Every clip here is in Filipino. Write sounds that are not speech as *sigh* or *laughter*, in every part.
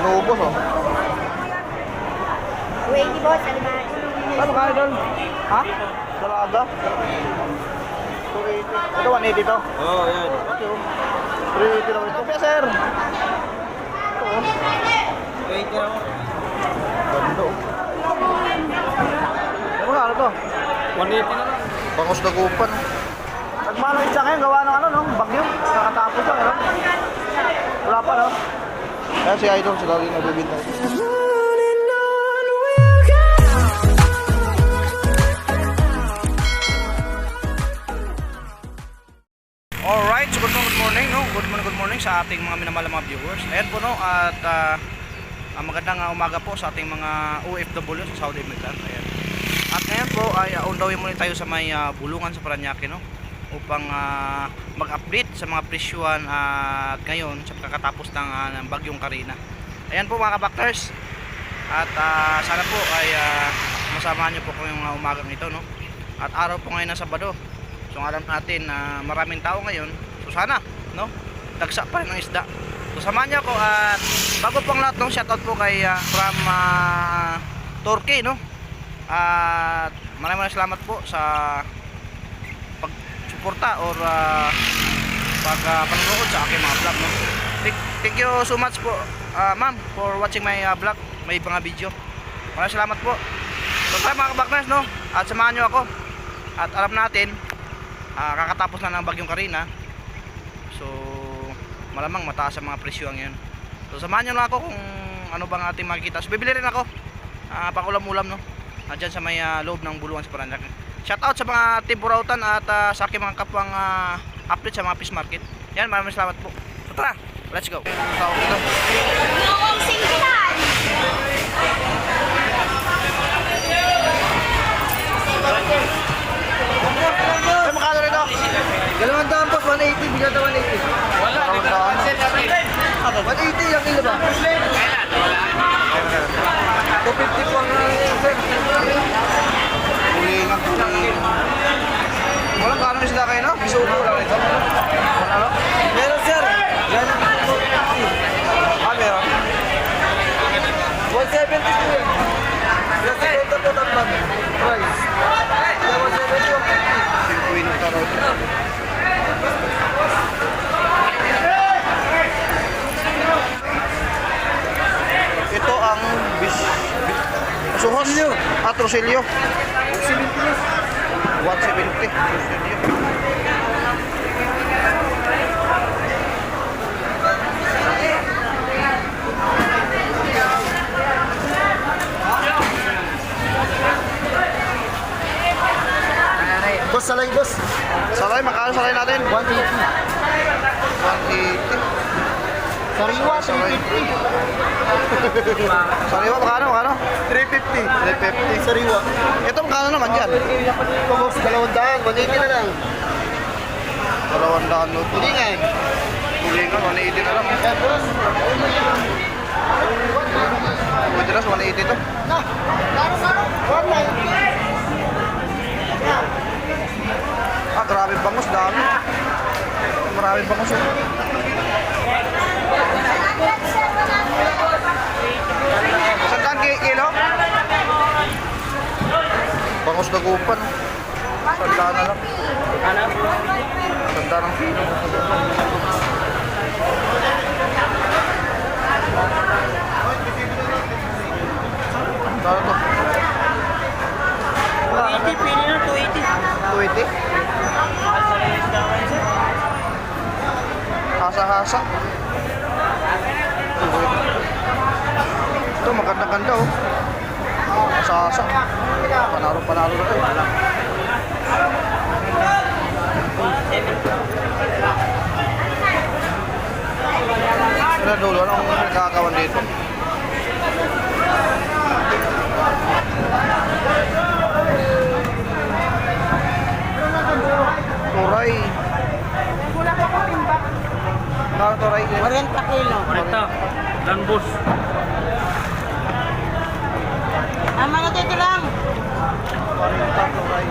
Lubos oh. 280 boss, alimango. Ano kaya doon? Ha? Dalaga? 280. Ito 180 to. Oo, oh, yan. Okay oh. 380 lang ito. Kaya sir. Ito oh. Wait ka lang. Ganda oh. Ano ano to? 180 na lang. Bangos na kupan. Nagmanong isang ngayon, gawa ng ano, no? bagyo. Nakatapos lang, ano? Wala pa, no? Kaya si Idol, sila rin nagbibinta. Alright, so good morning, good morning, no? Good morning, good morning sa ating mga minamahal na mga viewers. Ayan po, no? At ah, ah, magandang ah, umaga po sa ating mga OFW sa Saudi Immigrant. Ayan. At ngayon po ay uh, undawin muna tayo sa may ah, bulungan sa Paranaque, no? Upang ah, mag-update sa mga presyuhan at ngayon sa pagkakatapos ng, ah, ng bagyong Karina. Ayan po mga kabakters. At ah, sana po ay ah, masamahan niyo po ko yung ah, umagang ito, no? At araw po ngayon ng Sabado. So alam natin na maraming tao ngayon. So sana, no? Dagsa pa rin ng isda. So samahan niyo ako at bago pang lahat ng shoutout po kay ah, from ah, Turkey, no? At maraming salamat po sa pagsuporta or uh, pag uh, panonood sa aking mga vlog, no? Thank, thank you so much po, ah, ma'am, for watching my ah, vlog, may mga video. Maraming salamat po. Tayo mga kabakners, no? At samahan niyo ako. At alam natin, ah, kakatapos na ng bagyong Karina. So, malamang mataas ang mga presyo ang yun. So, samahan nyo lang ako kung ano bang ating makikita. So, bibili rin ako. Ah, pakulam-ulam, no? Andyan sa may ah, loob ng buluan sa Paranaque. Shout out sa mga timburautan at ah, sa aking mga kapwang ah, update sa mga fish market. Yan, maraming salamat po. Tara, let's go. Noong singkitan! Ay, makano rin ako? Dalawang daan po, 180. Bigyan na 180. Wala, di ba? 180 yung kilo ba? 250 po ang uh, sir. Walang kano isda kayo, no? Bisugo lang ito. Wala, no? Meron sir. Yan ang Ah, meron. 170 po. Yan sa total po ng bag. Price. Yan 170 yung 50. Queen of Tarot. Ito ang bis... Suhos. Ah, Trusilyo. 170 niya. 170. Boss, salay, boss. Salay, makakala salay natin. 180. 180. Sariwa, 250. Sariwa, makano, makano? 350. 350. Sariwa. Ito, makano naman dyan? Ito boss, dalawang daan. 180 na lang. Dalawang daan no. Hindi nga eh. Tulingan, 180 na lang. Yan boss. Pwede na, 180 to. Na, laro laro. 190. Ah, grabe bangus, dami. Marami bangus. Sandaan ki- kilo? Bangus na gupan. Sandaan na lang. Sandaan ng kilo. Sandaan to. 280, pili na 280. 280. Hasa-hasa. Ito maganda-ganda oh. Hasa-hasa. Panalo-panalo na ito. Sila dulo, anong nagkakawan dito? Turay. Kano turay? 40 kilo. Ito, Danbus. Maraming tatlong ray.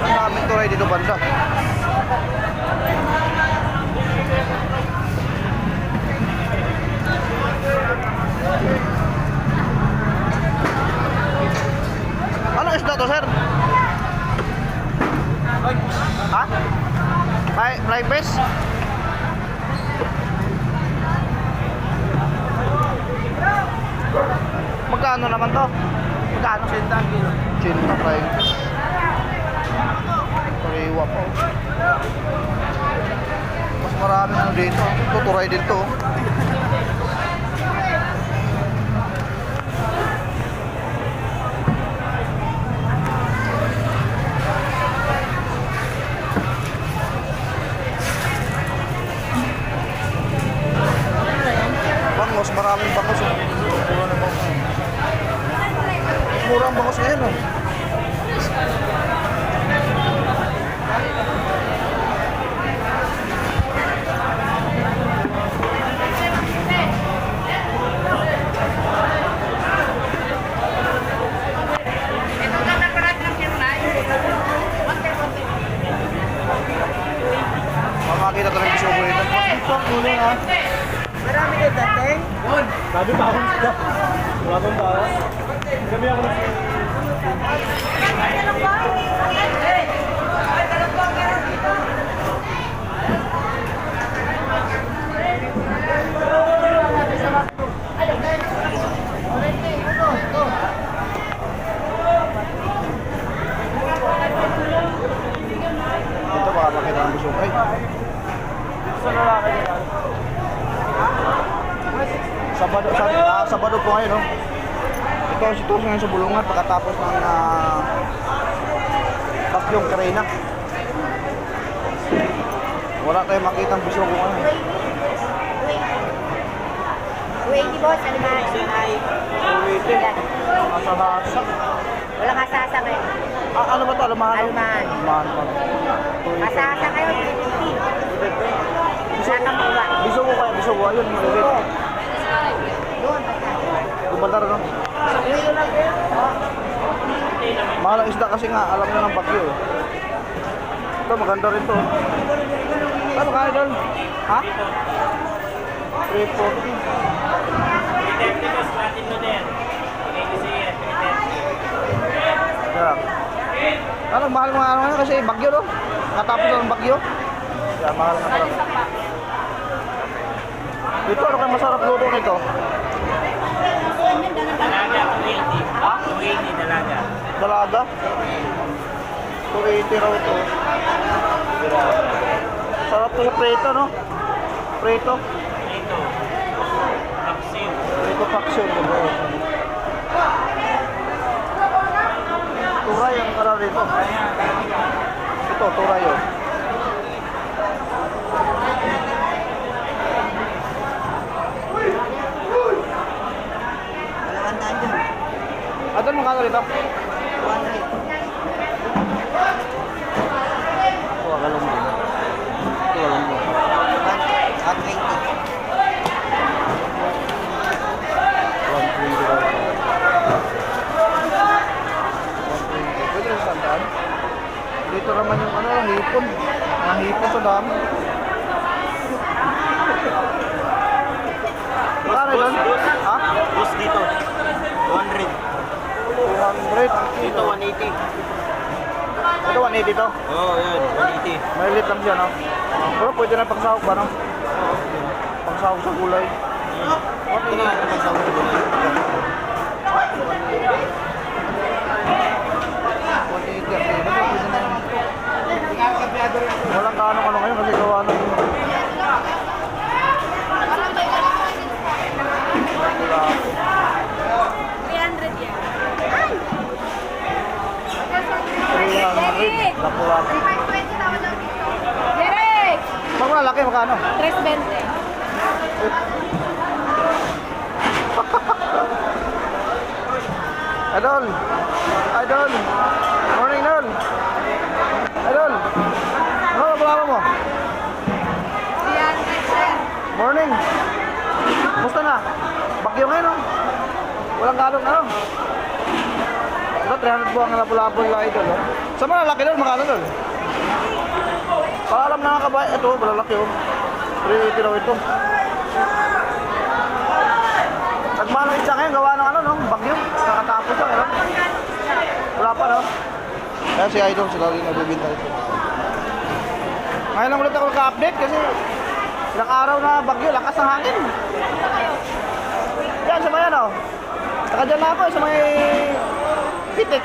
Ang daming dito banda. Anong isda to, sir? Ha? Fly, fly fish? Magkano naman to? Magkano? 80 kilo. 80 fly best. Kariwa po. Mas marami na dito. Tuturay din to. Bangos, maraming bangos. oh. Mura na bangos. Mura ang bangos ngayon. Oh. Mamakita talaga yung subo ito. Ito, kulo ha. Marami kayo dating? Sabi pa akong sila. Wala akong. Sabado, sa, ah, Sabado po ngayon, no? Ito ang sitwasyon ngayon sa Bulungan pagkatapos ng uh, Bagyong Karina. Wala tayong makita ang bisog ngayon. Wait, boss, aliman. Uwiti. Masahasa. Walang kasasa ngayon. Ah, ano ba ito? Alumahan? Alumahan. Alumahan. Kasasa kayo, 50. Wala kang mawa. Bisog ko kaya, bisog ko. Ayun, uwiti. Doon, basta. Gumadar, no? Mahal ang isda kasi nga, alam na ng bagyo. eh. Ito, maganda rin to. Ano kaya doon? Ha? 340. Yeah. Ano, mahal mga ano kasi bagyo, no? Natapos na ng bagyo. Kaya mahal na pala. Ito, ano kaya masarap luto nito? Dalaga, 280. Ha? 280 dalaga. Dalaga. 280 raw ito. Sarap ito yung preto, no? Preto. Ito. Taksil. Preto. Diba? Turay ang karal rito. Ito, turay oh. Walang andaan dyan. Ano magkano rito? 100. Ito, alam mo. Ito, alam mo. 120. 120 daw. 120. Pwede rin sandaan. Dito naman yung ano, hipon. Mga hipon sa dami. Magkano doon? Ha? Bus dito. 200. 200. Dito 180. Ito 180 to. Oo, oh, yan. 180. Malilit lang siya, no? Pero pwede na pagsahog ba, no? Pagsahog sa gulay. Ito na pagsawag ko na. 180 ang kilo. Pwede na yun. Walang kaano ano ngayon kasi gawa ng Lapu-lapu. Derek! Pag malaki, magkano? 320. *laughs* Idol! Idol! Morning, Idol! Idol! Ano ang problema mo? Morning! Musta na? Bagyo ngayon, no? Walang galong, ano? Ito, 300 buwang na lapu-lapu yung idol, oh. Sa malalaki doon, magkano doon? Para alam na kabay, ito, malalaki, oh. 380 daw ito. Nagmanong isya ngayon, gawa ng ano, no? Bagyo. Nakatapos lang, ano? Wala pa, no? Kaya si Idol, sila rin nagbibinta ito. Ngayon lang ulit ako naka-update kasi ilang araw na bagyo, lakas ng hangin. Yan, sa may ano. Saka dyan na ako, sa may Pitex.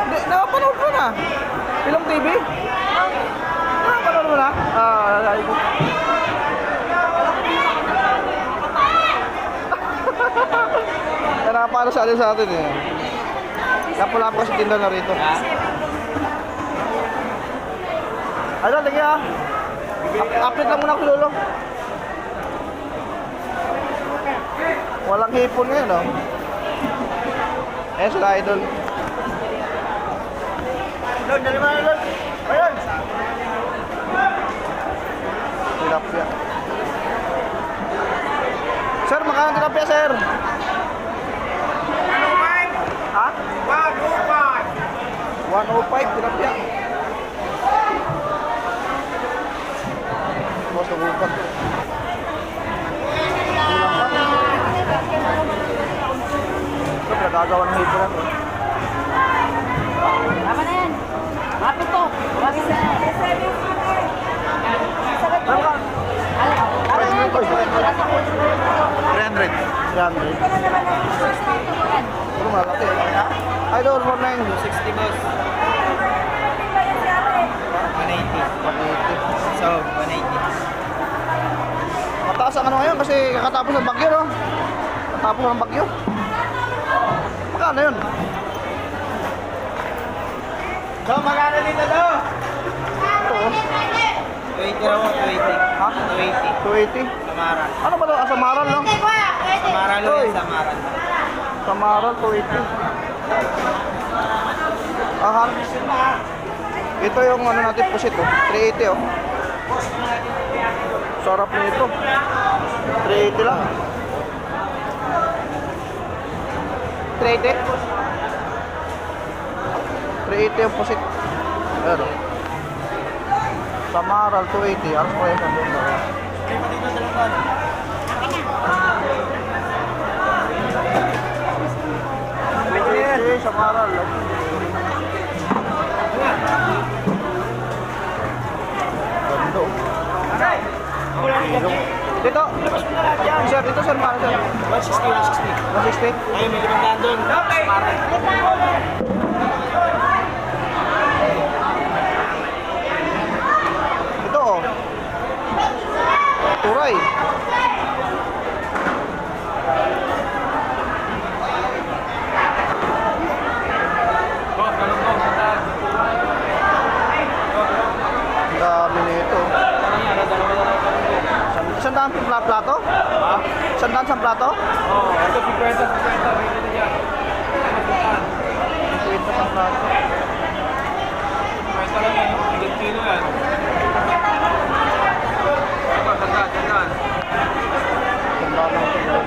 Hindi, nakapanood mo na. Ilong TV. Nakapanood mo na. Ah, uh, *laughs* Kaya nakapano sa atin sa atin eh. Kapula po kasi tinda na rito. Ano, lagi ah. Up- Update lang muna ako lolo. Walang hipon ngayon, oh. Eh, sila idol. Lord, dali mo na, Lord. Ayun! Tilapia. Sir, makano tilapia, sir? Ha? 105 tilapia. Boss, nabukat. Pinagagawa ng hiburan. eh. Tama na yan. Mapit to. Bakit na? Tama na yan. 300. 300. Pero malaki. Idol, 490. 60 boss. 180. 180. So, 180. Mataas ang ano ngayon kasi kakatapos ng bagyo, no? Kakatapos ng bagyo. Magkano yun? So, magkano dito to? Ito, oh. 20 raw, 20. Ha? 280. 280. Samara. Ano ba ito? Ah, Samaral, no? Samara lo Oy. yan, Samara. Samaral, 280. Aha. Ito yung ano natin pusit, oh. 380, oh. Sarap nito. 380 lang. 380? 380 yung pusit. Oh. Samaral, 280. Alas ko yung San- Sandaan sa pla- plato? Sandaan sa plato? Oo, ito 50, 50. Bili na yan. Kwenta sa plato. 50 lang yan. Higit kilo yan. Ito, tandaan, tandaan. Sandaan lang ito.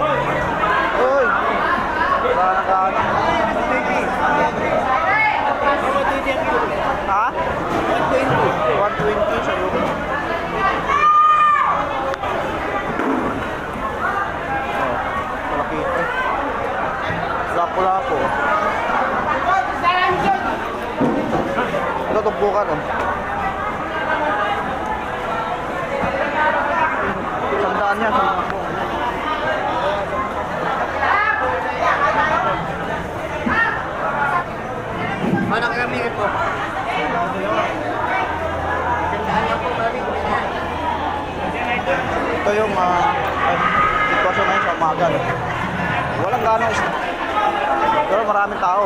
Uy! Wala na kaano. Ha? 120. 120 sa lupa. Oh, malaki ito. Lapo-lapo. Ito tumpukan oh. Sandaan niya, sandaan po. Mana kami po? Ito yung uh, sitwasyon ngayon sa umaga. Walang gano'ng Pero maraming tao.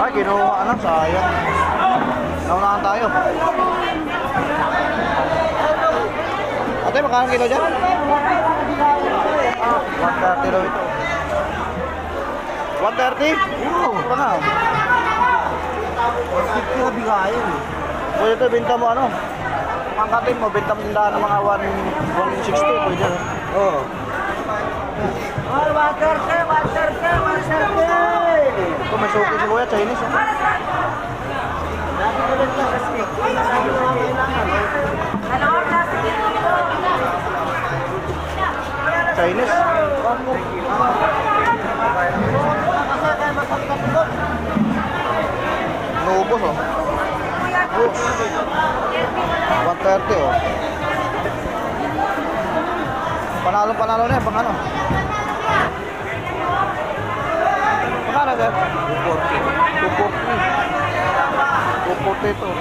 Ay, kinuha na. Sayang. Naunahan tayo. Ate, magkano kilo dyan? 130 daw ito. 130? Oo. Ito na. Kaya bigayan eh. Pwede ito, benta mo ano? Mangkatin mo, benta mo tindahan ng mga 1, 160, pwede. no? Oo. Oh, water ke, water ke, water ke. Ito may suki si Kuya, Chinese. Eh. Chinese. Naubos oh. Oops. 130 oh. Panalo panalo na pang ano? Magkano sir? 240. 240. 240 ito.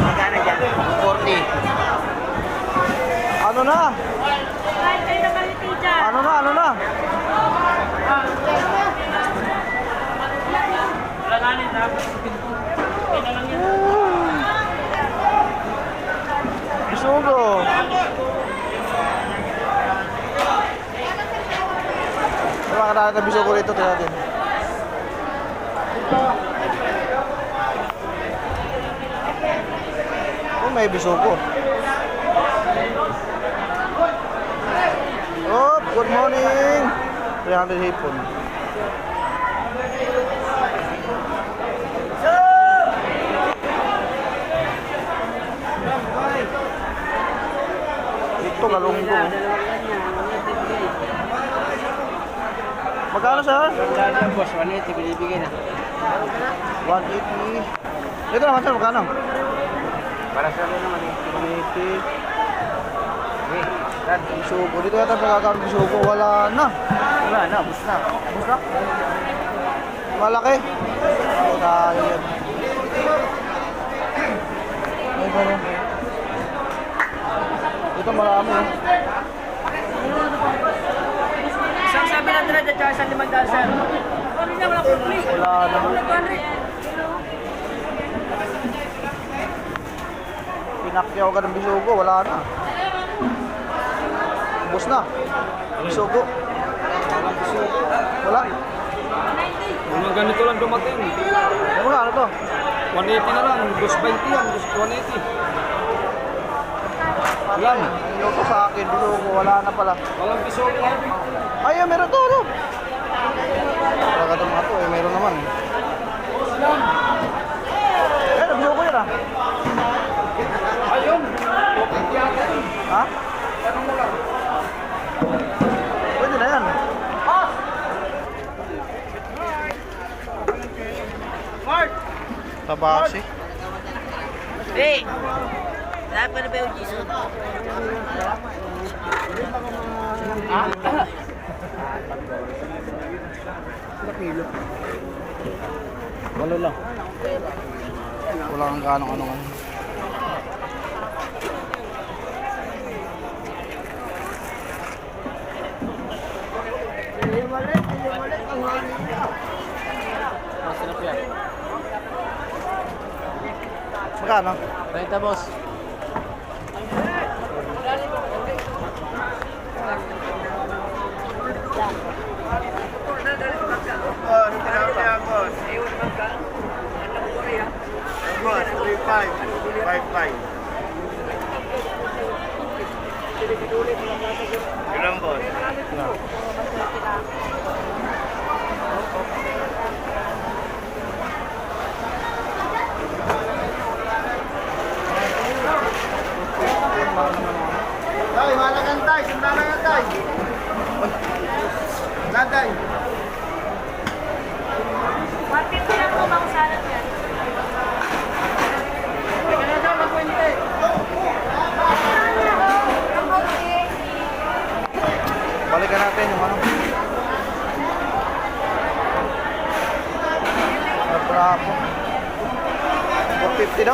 Magkano dyan? 40. Ano na? Ano na, ano na? Bisugo. May mga kailangan na bisugo rito, tingnan natin. Oh, may bisugo. Oh, good morning. 300 hipon. Ito galunggo. Magkano sir? Magkano yan, boss? 180, binibigay na. 180. Ito naman sir, magkano? Para sa ano naman eh. 180. Eh, dad. Bisugo. Dito yata magkakaroon ng bisugo. Wala na. Wala na, bus na. Bus na. Malaki. Tayo yan. Ay, ganun. Dito marami oh. Isang sabi na dala at saka isang limang daan, sir. Niya, wala kong free. Wala na. Wala 200. Pinakyaw ka ng bisugo. Wala na. Bus na. Bisugo. Wala. Mga ganito lang dumating. Ano ba? Ano to? 180 na lang. 220 yan. 180. Wala na. Ayoko sa akin. Bisugo. Wala na pala. Walang piso ko. Ay, meron to, ano? Talaga itong mga to, eh, meron naman. Eh, nabisugo ko yun, ah. Ayun. Ha? Pwede na yan. Mark! Tabasi. Hey! Pa na ba yung Jesus? Wala lang. Wala kang ganong ano ngayon. Magkano? 30, boss. Tay, malagan tay. Sandala nga tay. Lagay. 150 lang po bang salad yan?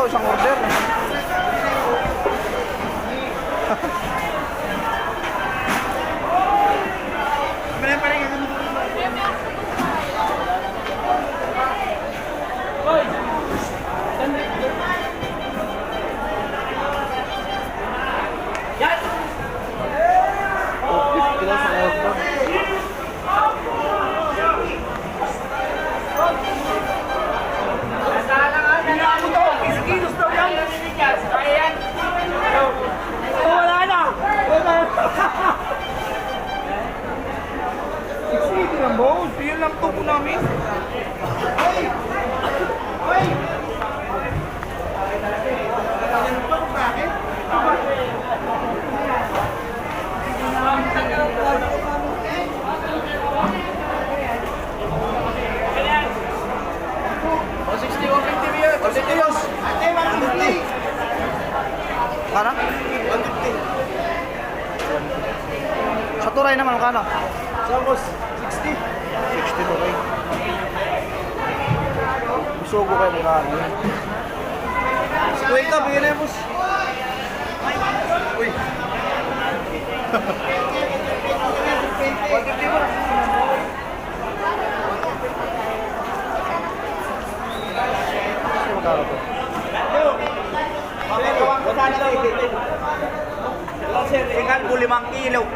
上过。Bisugo kayo mga ano. Wait up, bigyan na yan, boss. Uy. 150 ba? Kasi magkano to? Makakawang ko limang kilo.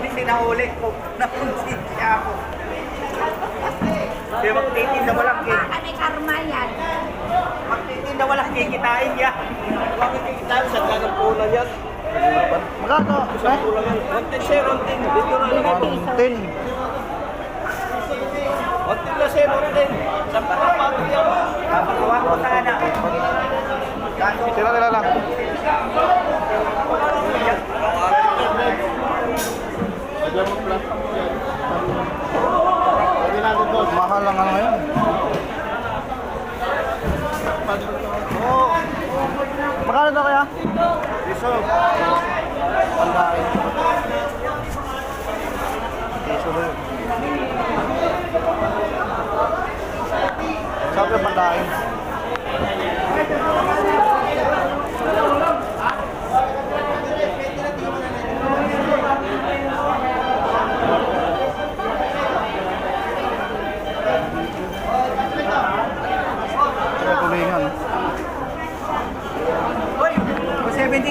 Hindi sinahuli ko. Napunsinsya ako. Kaya magtitinda walang king. Kami karma yan. Magtitinda walang kikitain niya. Bakit kikitain? Sa ganang pula yan. Magkano? Eh? Pula yan. Wantin sir, wantin. Dito na lang ito. 10. Wantin na sir, wantin. Sa patapato yan. Kapagawa ko sana. Tira nila lang. Mahal lang ano ngayon. Oo. Magkano daw kaya? Piso. Pandain. Piso daw yun. Sabi ang pandain. Tsaka tulingan. Uy, 70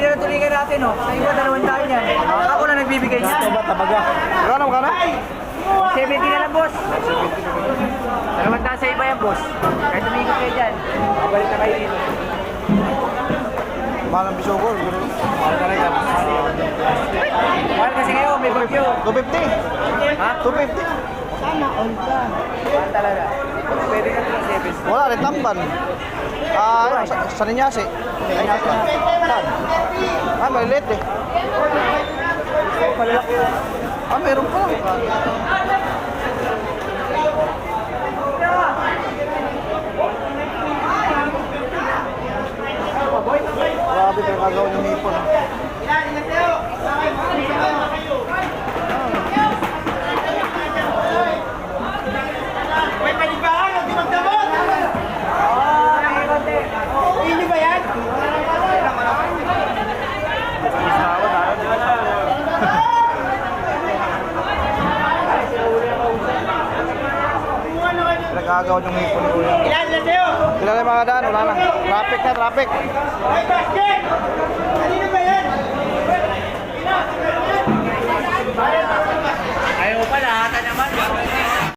na natin, oh. Sa iba, dalawang daan yan. Ako na nagbibigay niya. Tabaga. Magkano, magkano? 70 na lang, boss. Dalawang daan sa iba yan, boss. Kahit tumigil kayo dyan. Babalik na kayo dito. Mahal ang bisogo. Mahal talaga. Mahal kasi ngayon, may bagyo. 250. Ha? 250. Mahal talaga. Pwede na ito ng 70. Wala rin tamban. Ah, ano, sa, sa Ninyasi. Ninyasi. Saan? Ah, malilit eh. Ah, meron pa lang.